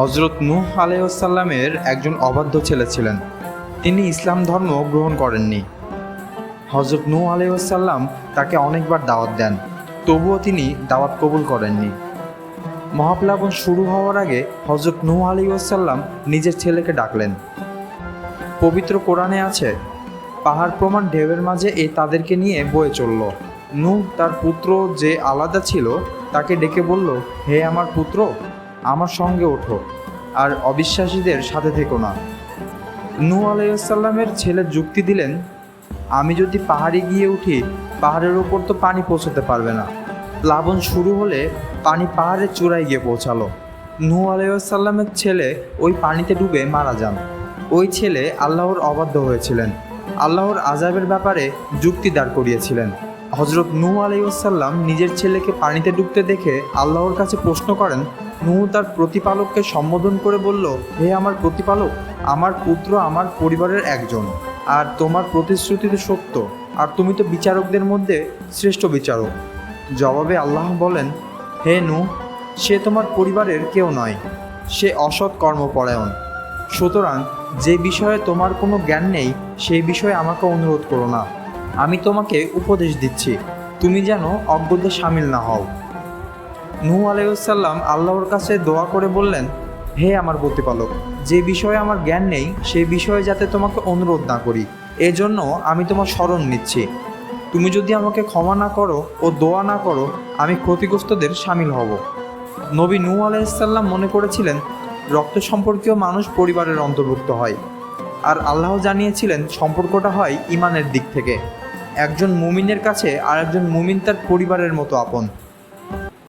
হজরত নূহ আলাইসাল্লামের একজন অবাধ্য ছেলে ছিলেন। তিনি ইসলাম ধর্ম গ্রহণ করেননি। হজরত নূহ আলাইসাল্লাম তাকে অনেকবার দাওয়াত দেন, তবুও তিনি দাওয়াত কবুল করেননি। মহাপ্লাবন শুরু হওয়ার আগে হজরত নূহ আলাইসাল্লাম নিজের ছেলেকে ডাকলেন। পবিত্র কোরআনে আছে, পাহাড় প্রমাণ ঢেউয়ের মাঝে এ তাদেরকে নিয়ে বয়ে চলল। নূহ তার পুত্র যে আলাদা ছিল, তাকে ডেকে বলল, হে আমার পুত্র আমার সঙ্গে ওঠো আর অবিশ্বাসীদের সাথে থেকো না। নূহ আলাইসাল্লামের ছেলে যুক্তি দিলেন, আমি যদি পাহাড়ে গিয়ে উঠি, পাহাড়ের ওপর তো পানি পৌঁছতে পারবে না। প্লাবন শুরু হলে পানি পাহাড়ের চূড়ায় গিয়ে পৌঁছালো। নূহ আলাইসাল্লামের ছেলে ওই পানিতে ডুবে মারা যান। ওই ছেলে আল্লাহর অবাধ্য হয়েছিলেন। আল্লাহর আজাবের ব্যাপারে যুক্তি দাঁড় করিয়েছিলেন। হজরত নূহ আলাইসাল্লাম নিজের ছেলেকে পানিতে ডুবতে দেখে আল্লাহর কাছে প্রশ্ন করেন নূহ তার প্রতিপালককে সম্বোধন করে বলল, হে আমার প্রতিপালক, আমার পুত্র আমার পরিবারের একজন, আর তোমার প্রতিশ্রুতি তো সত্য, আর তুমি তো বিচারকদের মধ্যে শ্রেষ্ঠ বিচারক। জবাবে আল্লাহ বলেন, হে নু, সে তোমার পরিবারের কেউ নয়, সে অসৎ কর্মপরায়ণ। সুতরাং যে বিষয়ে তোমার কোনো জ্ঞান নেই, সেই বিষয়ে আমাকে অনুরোধ করো না। আমি তোমাকে উপদেশ দিচ্ছি, তুমি যেন অজ্ঞদের সামিল না হও। নূহ আলাইসাল্লাম আল্লাহর কাছে দোয়া করে বললেন, হে আমার প্রতিপালক, যে বিষয়ে আমার জ্ঞান নেই, সেই বিষয়ে যাতে তোমাকে অনুরোধ না করি। এজন্য আমি তোমার স্মরণ নিচ্ছি। তুমি যদি আমাকে ক্ষমা না করো ও দোয়া না করো, আমি ক্ষতিগ্রস্তদের সামিল হব। নবী নূহ আলাইসাল্লাম মনে করেছিলেন, রক্ত সম্পর্কীয় মানুষ পরিবারের অন্তর্ভুক্ত হয়। আর আল্লাহ জানিয়েছিলেন, সম্পর্কটা হয় ইমানের দিক থেকে। একজন মুমিনের কাছে আর একজন মুমিন তার পরিবারের মতো আপন।